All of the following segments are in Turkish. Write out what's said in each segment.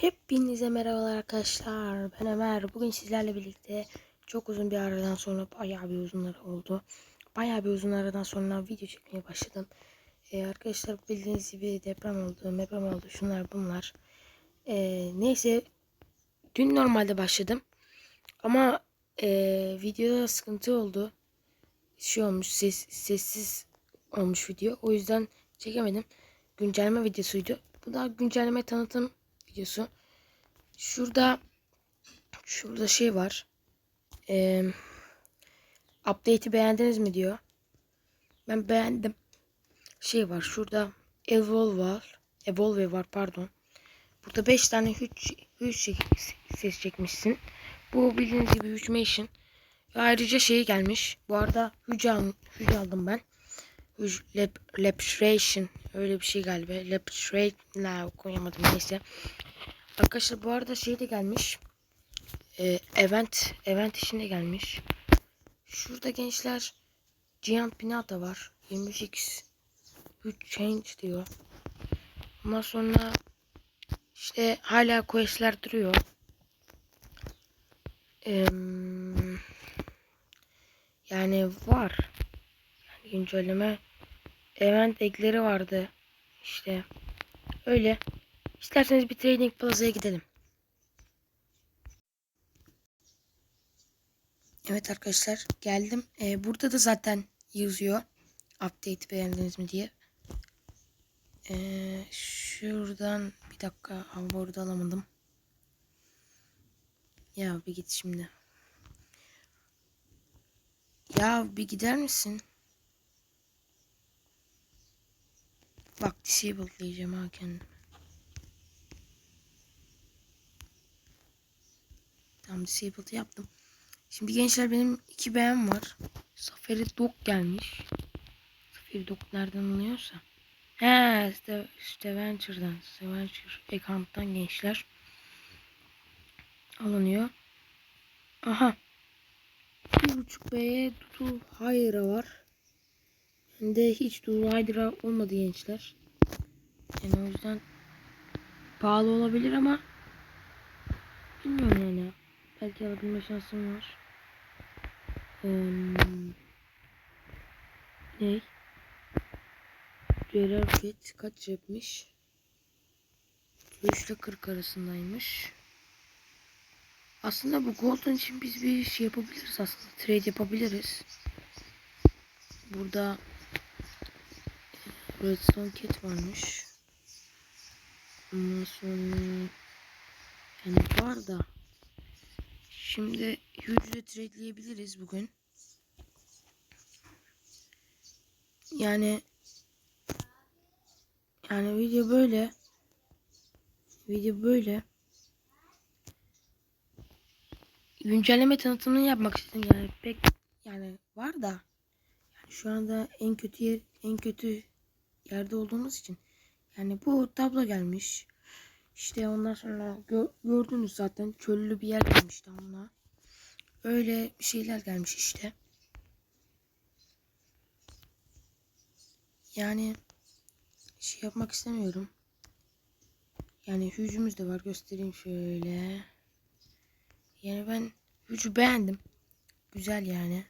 Hepinize merhabalar arkadaşlar. Ben Ömer. Bugün sizlerle birlikte çok uzun bir aradan sonra bayağı bir uzun ara oldu. Bayağı bir uzun aradan sonra video çekmeye başladım. Ee, arkadaşlar bildiğiniz gibi deprem oldu, deprem oldu, şunlar bunlar. Ee, neyse dün normalde başladım. Ama ee, videoda sıkıntı oldu. Şey olmuş, ses, sessiz olmuş video. O yüzden çekemedim. Güncelleme videosuydu. Bu da güncelleme tanıtım videosu. Şurada şurada şey var. Ee, update'i beğendiniz mi diyor. Ben beğendim. Şey var şurada Evolve var. Evolve var pardon. Burada 5 tane hüç, hüç ses çekmişsin. Bu bildiğiniz gibi hücmation. Ve ayrıca şey gelmiş. Bu arada hüc, al, aldım ben. Lab, labstration öyle bir şey galiba. Labstration la okuyamadım neyse. Arkadaşlar bu arada şey de gelmiş. Ee, event event işinde gelmiş. Şurada gençler Giant Pinata var. 23x 3 change diyor. Ondan sonra işte hala questler duruyor. Ee, yani var. Yani güncelleme event ekleri vardı. İşte öyle. İsterseniz bir Trading Plaza'ya gidelim. Evet arkadaşlar geldim. Ee, burada da zaten yazıyor. Update beğendiniz mi diye. Ee, şuradan bir dakika hoverboard'u alamadım. Ya bir git şimdi. Ya bir gider misin? Bak disable diyeceğim ha kendime. Tamam disabled yaptım. Şimdi gençler benim iki beğen var. Safari Dog gelmiş. Safari Dog nereden alınıyorsa. He işte, işte Venture'dan. Venture account'tan gençler. Alınıyor. Aha. Bir buçuk B'ye Dudu Hayra var. De hiç Hayra olmadı gençler. Yani o yüzden pahalı olabilir ama bilmiyorum yani. Belki alabilme şansım var. Ee, ne? Rare Fit kaç yapmış? 3 ile 40 arasındaymış. Aslında bu Golden için biz bir şey yapabiliriz aslında. Trade yapabiliriz. Burada Redstone Cat varmış. Ondan sonra yani var da Şimdi hücre trade'leyebiliriz bugün. Yani yani video böyle. Video böyle. Güncelleme tanıtımını yapmak istedim yani pek yani var da yani şu anda en kötü yer en kötü yerde olduğumuz için yani bu tablo gelmiş. İşte ondan sonra gö gördünüz zaten çöllü bir yer gelmişti ona. Öyle şeyler gelmiş işte. Yani şey yapmak istemiyorum. Yani hücumuz da var göstereyim şöyle. Yani ben hücü beğendim. Güzel yani.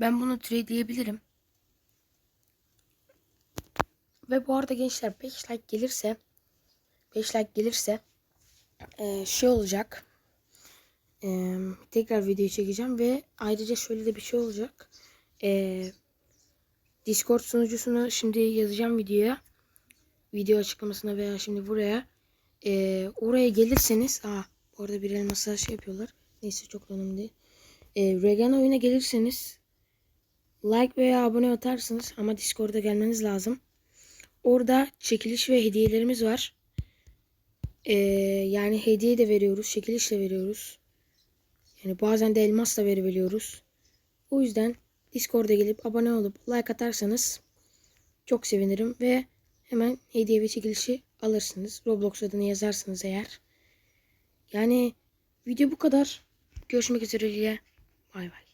Ben bunu trade'leyebilirim. Ve bu arada gençler 5 like gelirse 5 like gelirse e, şey olacak. E, tekrar video çekeceğim ve ayrıca şöyle de bir şey olacak. E, Discord sunucusunu şimdi yazacağım videoya. Video açıklamasına veya şimdi buraya. E, oraya gelirseniz aa orada bir elmasa şey yapıyorlar. Neyse çok önemli değil. E, Regan oyuna gelirseniz like veya abone atarsınız ama Discord'a gelmeniz lazım. Orada çekiliş ve hediyelerimiz var. Ee, yani hediye de veriyoruz. Çekiliş de veriyoruz. Yani bazen de elmas da verebiliyoruz. O yüzden Discord'a gelip abone olup like atarsanız çok sevinirim ve hemen hediye ve çekilişi alırsınız. Roblox adını yazarsınız eğer. Yani video bu kadar. Görüşmek üzere. Bay bay.